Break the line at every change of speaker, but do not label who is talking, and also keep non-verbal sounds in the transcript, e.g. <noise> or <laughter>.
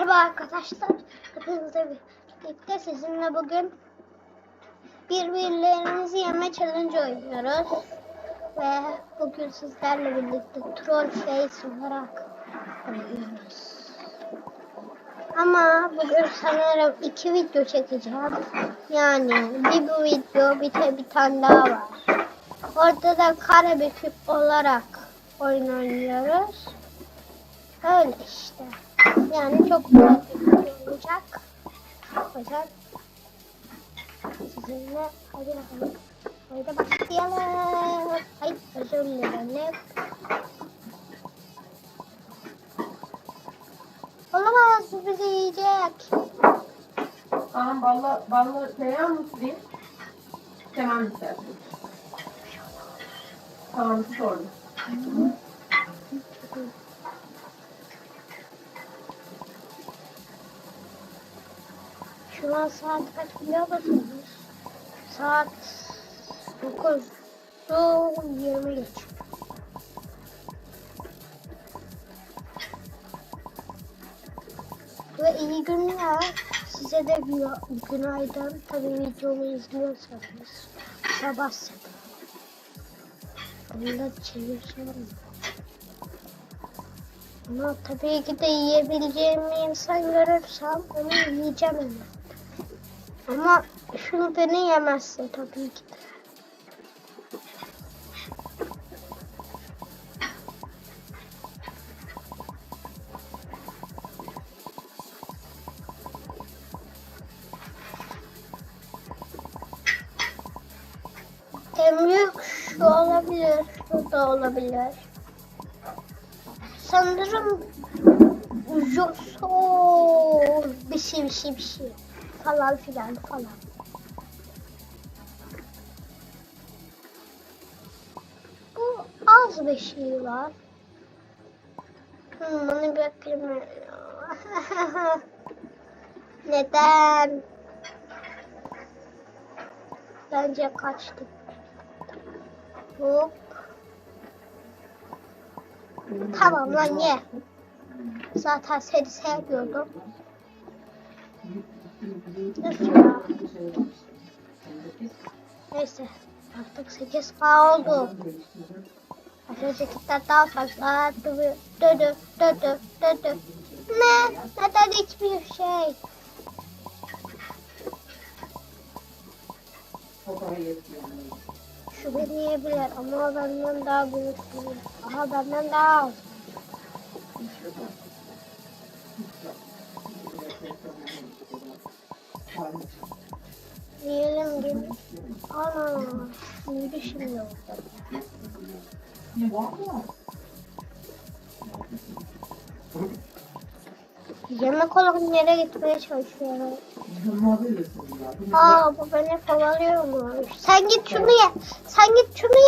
Merhaba arkadaşlar. Hepinizle birlikte sizinle bugün birbirlerimizi yeme challenge oynuyoruz. Ve bugün sizlerle birlikte troll face olarak oynuyoruz. Ama bugün sanırım iki video çekeceğim. Yani bir bu video bir de bir tane daha var. Orada da kare bir küp olarak oyun oynuyoruz. Öyle işte. Yani çok olacak. Yüzden sizinle hadi bakalım. Haydi başlayalım. Ay özür dilerim. Olamaz bizi yiyecek.
Tamam balla balla tereyağı mı süreyim? Tamam istersin. Tamam tut
Şu an saat kaç biliyor musunuz? Saat 9. Su 20 geç. Ve iyi günler. Size de gü- günaydın. Tabii videomu izliyorsanız. Sabah sabah. Onu da çevirsem. Ama tabii ki de yiyebileceğim insan görürsem onu yiyeceğim hemen. Ama şunu beni yemezse tabii ki de. En büyük şu olabilir, şu da olabilir. Sanırım Joso bir şey bir şey bir şey falan filan falan. Bu az bir şey var. Hmm, bunu beklemiyorum. <laughs> Neden? Bence kaçtık. Hop. Tamam lan ye. Zaten seni sevmiyordum. Üf ya. Neyse. Artık 8K oldu. Az öncekinden daha fazla. Dödü, dödü, dödü, dödü. Ne? Neden hiçbir şey? Şu beni yiyebilir ama o benden daha büyük. Aha benden daha az. Yiyelim gibi. Ana. Büyüdü şimdi orada. Yemek olarak nereye gitmeye çalışıyorum? Aa bu beni kovalıyor mu? Sen git şunu ye. Sen git şunu ye.